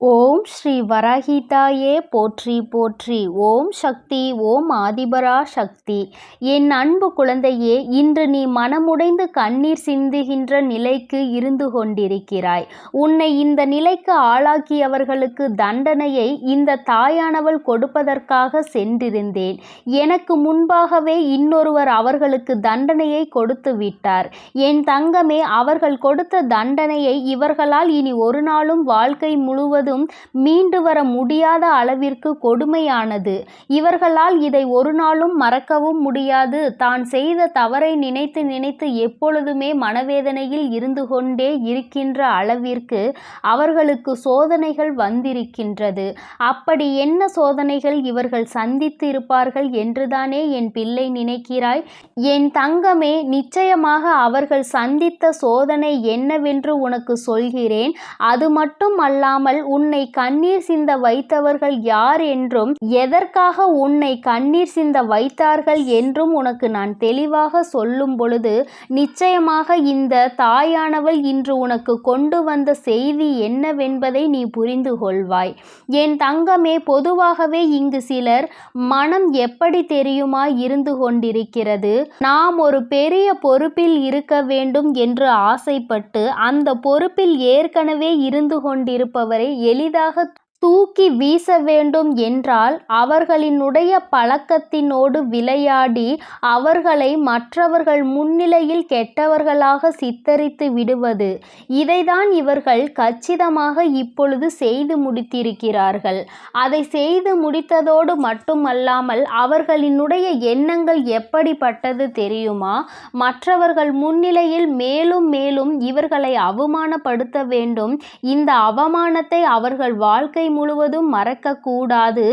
ஓம் ஸ்ரீ வராகிதாயே போற்றி போற்றி. ஓம் சக்தி ஓம் ஆதிபரா சக்தி. என் அன்பு குழந்தையே இன்று நீ மனமுடைந்து கண்ணீர் சிந்துகின்ற நிலைக்கு இருந்து கொண்டிருக்கிறாய். உன்னை இந்த நிலைக்கு ஆளாக்கியவர்களுக்கு தண்டனையை இந்த தாயானவள் கொடுப்பதற்காக சென்றிருந்தேன். எனக்கு முன்பாகவே இன்னொருவர் அவர்களுக்கு தண்டனையை கொடுத்து விட்டார். என் தங்கமே அவர்கள் கொடுத்த தண்டனையை இவர்களால் இனி ஒரு நாளும் வாழ்க்கை முழுவதும் முழுவதும் மீண்டு வர முடியாத அளவிற்கு கொடுமையானது. இவர்களால் இதை ஒரு நாளும் மறக்கவும் முடியாது. தான் செய்த தவறை நினைத்து நினைத்து எப்பொழுதுமே மனவேதனையில் இருந்து கொண்டே இருக்கின்ற அளவிற்கு அவர்களுக்கு சோதனைகள் வந்திருக்கின்றது. அப்படி என்ன சோதனைகள் இவர்கள் சந்தித்து இருப்பார்கள் என்றுதானே என் பிள்ளை நினைக்கிறாய்? என் தங்கமே நிச்சயமாக அவர்கள் சந்தித்த சோதனை என்னவென்று உனக்கு சொல்கிறேன். அது மட்டும் அல்லாமல் உன்னை கண்ணீர் சிந்த வைத்தவர்கள் யார் என்றும் எதற்காக உன்னை கண்ணீர் சிந்த வைத்தார்கள் என்றும் உனக்கு நான் தெளிவாக சொல்லும் பொழுது நிச்சயமாக இந்த தாயானவள் இன்று உனக்கு கொண்டு வந்த செய்தி என்னவென்பதை நீ புரிந்து கொள்வாய். என் தங்கமே பொதுவாகவே இங்கு சிலர் மனம் எப்படி தெரியுமா இருந்து கொண்டிருக்கிறது? நாம் ஒரு பெரிய பொறுப்பில் இருக்க வேண்டும் என்று ஆசைப்பட்டு அந்த பொறுப்பில் ஏற்கனவே இருந்து கொண்டிருப்பவரை எளிதாக தூக்கி வீச வேண்டும் என்றால் அவர்களினுடைய பழக்கத்தினோடு விளையாடி அவர்களை மற்றவர்கள் முன்னிலையில் கெட்டவர்களாக சித்தரித்து விடுவது. இதைதான் இவர்கள் கச்சிதமாக இப்பொழுது செய்து முடித்திருக்கிறார்கள். அதை செய்து முடித்ததோடு மட்டுமல்லாமல் அவர்களினுடைய எண்ணங்கள் எப்படிப்பட்டது தெரியுமா? மற்றவர்கள் முன்னிலையில் மேலும் மேலும் இவர்களை அவமானப்படுத்த வேண்டும். இந்த அவமானத்தை அவர்கள் வாழ்க்கை முழுவதும் மறக்கக்கூடாது.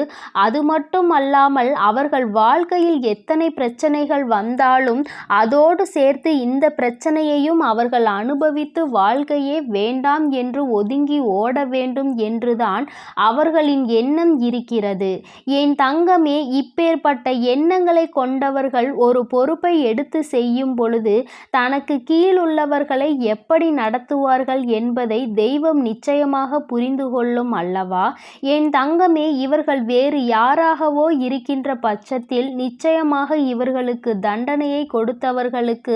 அது மட்டும் அல்லாமல் அவர்கள் வாழ்க்கையில் எத்தனை பிரச்சனைகள் வந்தாலும் அதோடு சேர்த்து இந்த பிரச்சனையையும் அவர்கள் அனுபவித்து வாழ்க்கையே வேண்டாம் என்று ஒதுங்கி ஓட வேண்டும் என்றுதான் அவர்களின் எண்ணம் இருக்கிறது. என் தங்கமே இப்பேற்பட்ட எண்ணங்களை கொண்டவர்கள் ஒரு பொறுப்பை எடுத்து செய்யும் பொழுது தனக்கு கீழுள்ளவர்களை எப்படி நடத்துவார்கள் என்பதை தெய்வம் நிச்சயமாக புரிந்து கொள்ளும் அல்லவா? என் தங்கமே இவர்கள் வேறு யாராகவோ இருக்கின்ற பட்சத்தில் நிச்சயமாக இவர்களுக்கு தண்டனையை கொடுத்தவர்களுக்கு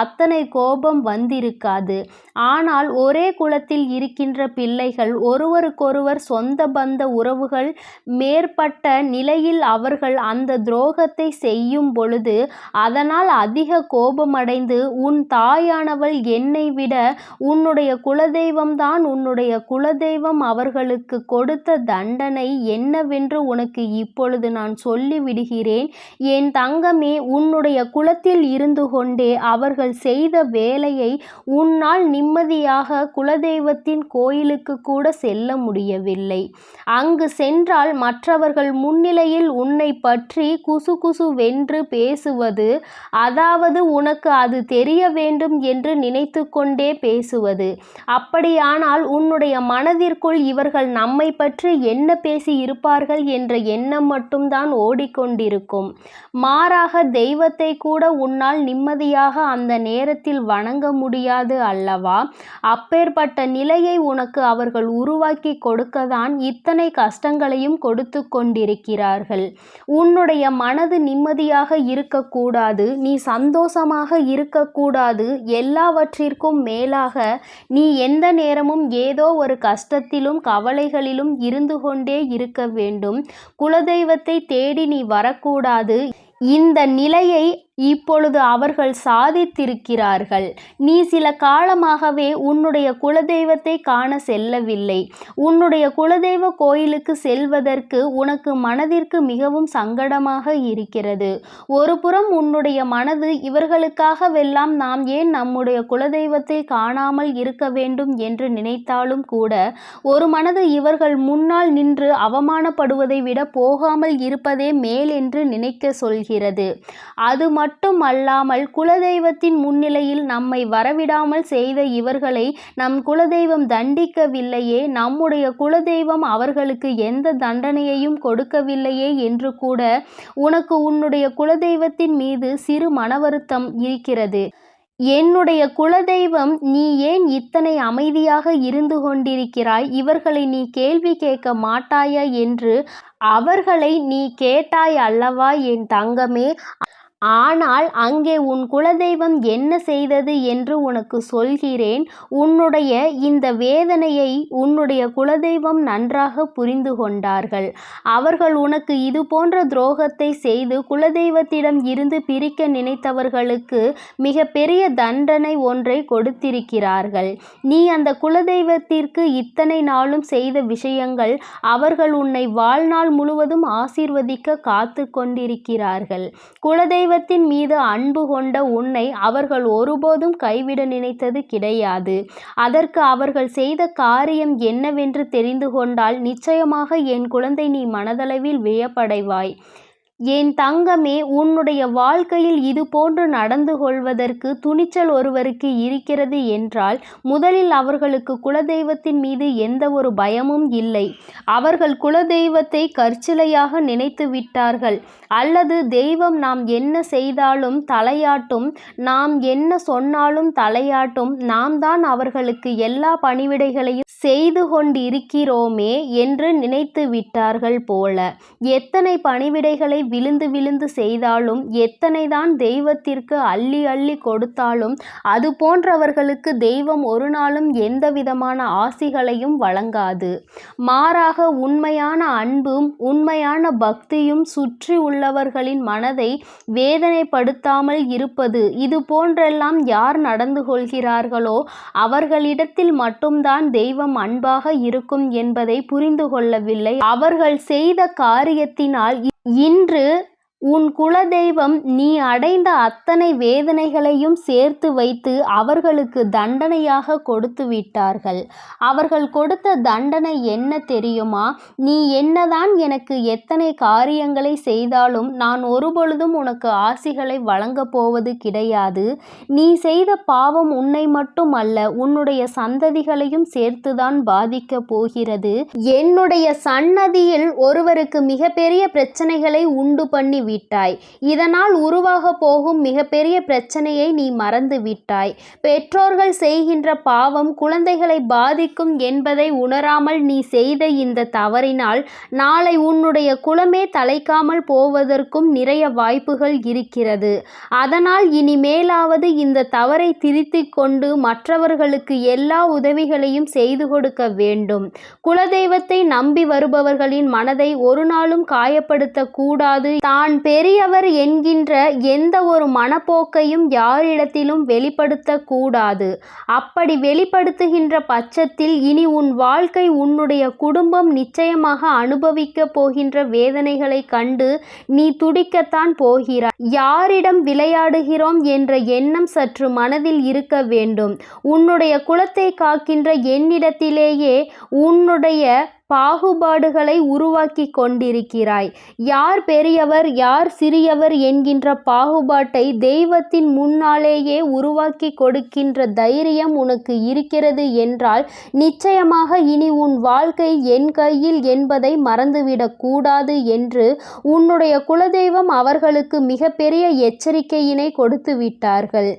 அத்தனை கோபம் வந்திருக்காது. ஆனால் ஒரே குலத்தில் இருக்கின்ற பிள்ளைகள் ஒருவருக்கொருவர் சொந்த பந்த உறவுகள் மேற்பட்ட நிலையில் அவர்கள் அந்த துரோகத்தை செய்யும் பொழுது அதனால் அதிக கோபமடைந்து உன் தாயானவள் என்னை விட உன்னுடைய குலதெய்வம்தான் உன்னுடைய குலதெய்வம் அவர்களுக்கு கொடு கொடுத்த தண்டனை என்னவென்று உனக்கு இப்பொழுது நான் சொல்லிவிடுகிறேன். என் தங்கமே உன்னுடைய குலத்தில் இருந்து கொண்டே அவர்கள் செய்த வேலையை உன்னால் நிம்மதியாக குலதெய்வத்தின் கோயிலுக்கு கூட செல்ல முடியவில்லை. அங்கு சென்றால் மற்றவர்கள் முன்னிலையில் உன்னை பற்றி குசு குசு வென்று பேசுவது அதாவது உனக்கு அது தெரிய வேண்டும் என்று நினைத்து கொண்டே பேசுவது. அப்படியானால் உன்னுடைய மனதிற்குள் இவர்கள் நம்மை பற்றி என்ன பேசி இருப்பார்கள் என்ற எண்ணம் மட்டும்தான் ஓடிக்கொண்டிருக்கும். மாறாக தெய்வத்தை கூட உன்னால் நிம்மதியாக அந்த நேரத்தில் வணங்க முடியாது அல்லவா? அப்பேற்பட்ட நிலையை உனக்கு அவர்கள் உருவாக்கி கொடுக்கதான் இத்தனை கஷ்டங்களையும் கொடுத்து கொண்டிருக்கிறார்கள். உன்னுடைய மனது நிம்மதியாக இருக்கக்கூடாது நீ சந்தோஷமாக இருக்கக்கூடாது எல்லாவற்றிற்கும் மேலாக நீ எந்த நேரமும் ஏதோ ஒரு கஷ்டத்திலும் கவலைகளிலும் இருந்து கொண்டே இருக்க வேண்டும். குலதெய்வத்தை தேடி நீ வரக்கூடாது. இந்த நிலையை இப்பொழுது அவர்கள் சாதித்திருக்கிறார்கள். நீ சில காலமாகவே உன்னுடைய குலதெய்வத்தை காண செல்லவில்லை. உன்னுடைய குலதெய்வ கோயிலுக்கு செல்வதற்கு உனக்கு மனதிற்கு மிகவும் சங்கடமாக இருக்கிறது. ஒருபுறம் உன்னுடைய மனது இவர்களுக்காகவெல்லாம் நாம் ஏன் நம்முடைய குலதெய்வத்தை காணாமல் இருக்க வேண்டும் என்று நினைத்தாலும் கூட ஒரு மனது இவர்கள் முன்னால் நின்று அவமானப்படுவதை விட போகாமல் இருப்பதே மேல் என்று நினைக்க சொல்கிறது. அது மட்டும் மட்டும் அல்லாமல் குலதெய்வத்தின் முன்னிலையில் நம்மை வரவிடாமல் செய்த இவர்களை நம் குலதெய்வம் தண்டிக்கவில்லையே நம்முடைய குலதெய்வம் அவர்களுக்கு எந்த தண்டனையையும் கொடுக்கவில்லையே என்று கூட உனக்கு உன்னுடைய குலதெய்வத்தின் மீது சிறு மனவருத்தம் இருக்கிறது. என்னுடைய குலதெய்வம் நீ ஏன் இத்தனை அமைதியாக இருந்து கொண்டிருக்கிறாய்? இவர்களை நீ கேள்வி கேட்க மாட்டாயா என்று அவர்களை நீ கேட்டாய் அல்லவா என் தங்கமே? ஆனால் அங்கே உன் குலதெய்வம் என்ன செய்தது என்று உனக்கு சொல்கிறேன். உன்னுடைய இந்த வேதனையை உன்னுடைய குலதெய்வம் நன்றாக புரிந்து கொண்டார்கள். அவர்கள் உனக்கு இது போன்ற துரோகத்தை செய்து குலதெய்வத்திடம் இருந்து பிரிக்க நினைத்தவர்களுக்கு மிக பெரிய தண்டனை ஒன்றை கொடுத்திருக்கிறார்கள். நீ அந்த குலதெய்வத்திற்கு இத்தனை நாளும் செய்த விஷயங்கள் அவர்கள் உன்னை வாழ்நாள் முழுவதும் ஆசீர்வதிக்க காத்து கொண்டிருக்கிறார்கள். குலதெய்வ தெய்வத்தின் மீது அன்பு கொண்ட உன்னை அவர்கள் ஒருபோதும் கைவிட நினைத்தது கிடையாது. அதற்கு அவர்கள் செய்த காரியம் என்னவென்று தெரிந்து கொண்டால் நிச்சயமாக என் குழந்தை நீ மனதளவில் வியப்படைவாய். என் தங்கமே உன்னுடைய வாழ்க்கையில் இது போன்று நடந்து கொள்வதற்கு துணிச்சல் ஒருவருக்கு இருக்கிறது என்றால் முதலில் அவர்களுக்கு குலதெய்வத்தின் மீது எந்த ஒரு பயமும் இல்லை. அவர்கள் குலதெய்வத்தை கற்சிலையாக நினைத்து விட்டார்கள். அல்லது தெய்வம் நாம் என்ன செய்தாலும் தலையாட்டும் நாம் என்ன சொன்னாலும் தலையாட்டும் நாம் தான் அவர்களுக்கு எல்லா பணிவிடைகளையும் செய்து கொண்டிருக்கிறோமே என்று நினைத்து விட்டார்கள் போல. எத்தனை பணிவிடைகளை விழுந்து விழுந்து செய்தாலும் எத்தனைதான் தெய்வத்திற்கு அள்ளி அள்ளி கொடுத்தாலும் அது போன்றவர்களுக்கு தெய்வம் ஒரு நாளும் எந்த விதமான ஆசிகளையும் வழங்காது. மாறாக உண்மையான அன்பும் உண்மையான பக்தியும் சுற்றி உள்ளவர்களின் மனதை வேதனைப்படுத்தாமல் இருப்பது இது போன்றெல்லாம் யார் நடந்து கொள்கிறார்களோ அவர்களிடத்தில் மட்டும்தான் தெய்வம் அன்பாக இருக்கும் என்பதை புரிந்து கொள்ளவில்லை. அவர்கள் செய்த காரியத்தினால் இன்று உன் குலதெய்வம் நீ அடைந்த அத்தனை வேதனைகளையும் சேர்த்து வைத்து அவர்களுக்கு தண்டனையாக கொடுத்து விட்டார்கள். அவர்கள் கொடுத்த தண்டனை என்ன தெரியுமா? நீ என்னதான் எனக்கு எத்தனை காரியங்களை செய்தாலும் நான் ஒருபொழுதும் உனக்கு ஆசிகளை வழங்கப் போவது கிடையாது. நீ செய்த பாவம் உன்னை மட்டும் அல்ல உன்னுடைய சந்ததிகளையும் சேர்த்துதான் பாதிக்கப் போகிறது. என்னுடைய சன்னதியில் ஒருவருக்கு மிகப்பெரிய பிரச்சனைகளை உண்டு பண்ணி விட்டாய். இதனால் உருவாக போகும் மிகப்பெரிய பிரச்சனையை நீ மறந்து விட்டாய். பெற்றோர்கள் செய்கின்ற பாவம் குழந்தைகளை பாதிக்கும் என்பதை உணராமல் நீ செய்த இந்த தவறினால் நாளை உன்னுடைய குலமே தலைக்காமல் போவதற்கும் நிறைய வாய்ப்புகள் இருக்கிறது. அதனால் இனிமேலாவது இந்த தவறை திருத்திக் கொண்டு மற்றவர்களுக்கு எல்லா உதவிகளையும் செய்து கொடுக்க வேண்டும். குலதெய்வத்தை நம்பி வருபவர்களின் மனதை ஒரு நாளும் காயப்படுத்தக்கூடாது தான் பெரியவர் என்கின்ற எந்த ஒரு மனப்போக்கையும் யாரிடத்திலும் வெளிப்படுத்தக்கூடாது. அப்படி வெளிப்படுத்துகின்ற பட்சத்தில் இனி உன் வாழ்க்கை உன்னுடைய குடும்பம் நிச்சயமாக அனுபவிக்கப் போகின்ற வேதனைகளை கண்டு நீ துடிக்கத்தான் போகிறாய். யாரிடம் விளையாடுகிறோம் என்ற எண்ணம் சற்று மனதில் இருக்க வேண்டும். உன்னுடைய குலத்தை காக்கின்ற என்னிடத்திலேயே உன்னுடைய பாகுபாடுகளை உருவாக்கி கொண்டிருக்கிறாய். யார் பெரியவர் யார் சிறியவர் என்கின்ற பாகுபாட்டை தெய்வத்தின் முன்னாலேயே உருவாக்கி கொடுக்கின்ற தைரியம் உனக்கு இருக்கிறது என்றால் நிச்சயமாக இனி உன் வாழ்க்கை என் கையில் என்பதை மறந்துவிடக்கூடாது என்று உன்னுடைய குலதெய்வம் அவர்களுக்கு மிகப்பெரிய எச்சரிக்கையினை கொடுத்து விட்டார்கள்.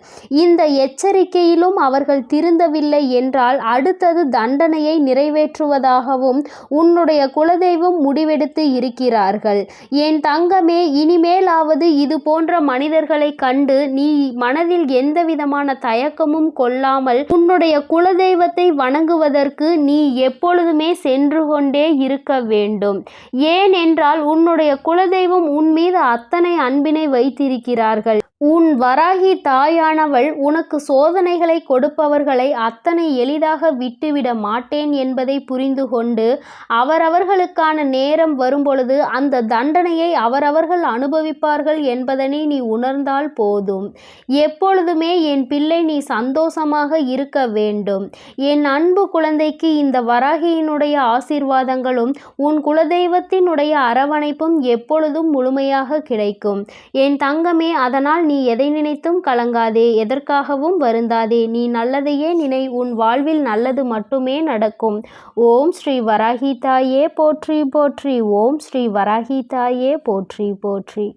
இந்த எச்சரிக்கையிலும் அவர்கள் திருந்தவில்லை என்றால் அடுத்தது தண்டனையை நிறைவேற்றுவதாகவும் உன்னுடைய குலதெய்வம் முடிவெடுத்து இருக்கிறார்கள். என் தங்கமே இனிமேலாவது இது போன்ற மனிதர்களை கண்டு நீ மனதில் எந்தவிதமான தயக்கமும் கொள்ளாமல் உன்னுடைய குலதெய்வத்தை வணங்குவதற்கு நீ எப்பொழுதுமே சென்று கொண்டே இருக்க வேண்டும். ஏனென்றால் உன்னுடைய குலதெய்வம் உன் மீது அத்தனை அன்பினை வைத்திருக்கிறார்கள். உன் வராகி தாயானவள் உனக்கு சோதனைகளை கொடுப்பவர்களை அத்தனை எளிதாக விட்டுவிட மாட்டேன் என்பதை புரிந்து கொண்டு அவரவர்களுக்கான நேரம் வரும்பொழுது அந்த தண்டனையை அவரவர்கள் அனுபவிப்பார்கள் என்பதனை நீ உணர்ந்தால் போதும். எப்பொழுதுமே என் பிள்ளை நீ சந்தோஷமாக இருக்க வேண்டும். என் அன்பு குழந்தைக்கு இந்த வராகியினுடைய ஆசீர்வாதங்களும் உன் குலதெய்வத்தினுடைய அரவணைப்பும் எப்பொழுதும் முழுமையாக கிடைக்கும். என் தங்கமே அதனால் நீ எதை நினைத்தும் கலங்காதே எதற்காகவும் வருந்தாதே. நீ நல்லதையே நினை உன் வாழ்வில் நல்லது மட்டுமே நடக்கும். ஓம் ஸ்ரீ வராகி தாயே போற்றி போற்றி. ஓம் ஸ்ரீ வராகி தாயே போற்றி போற்றி.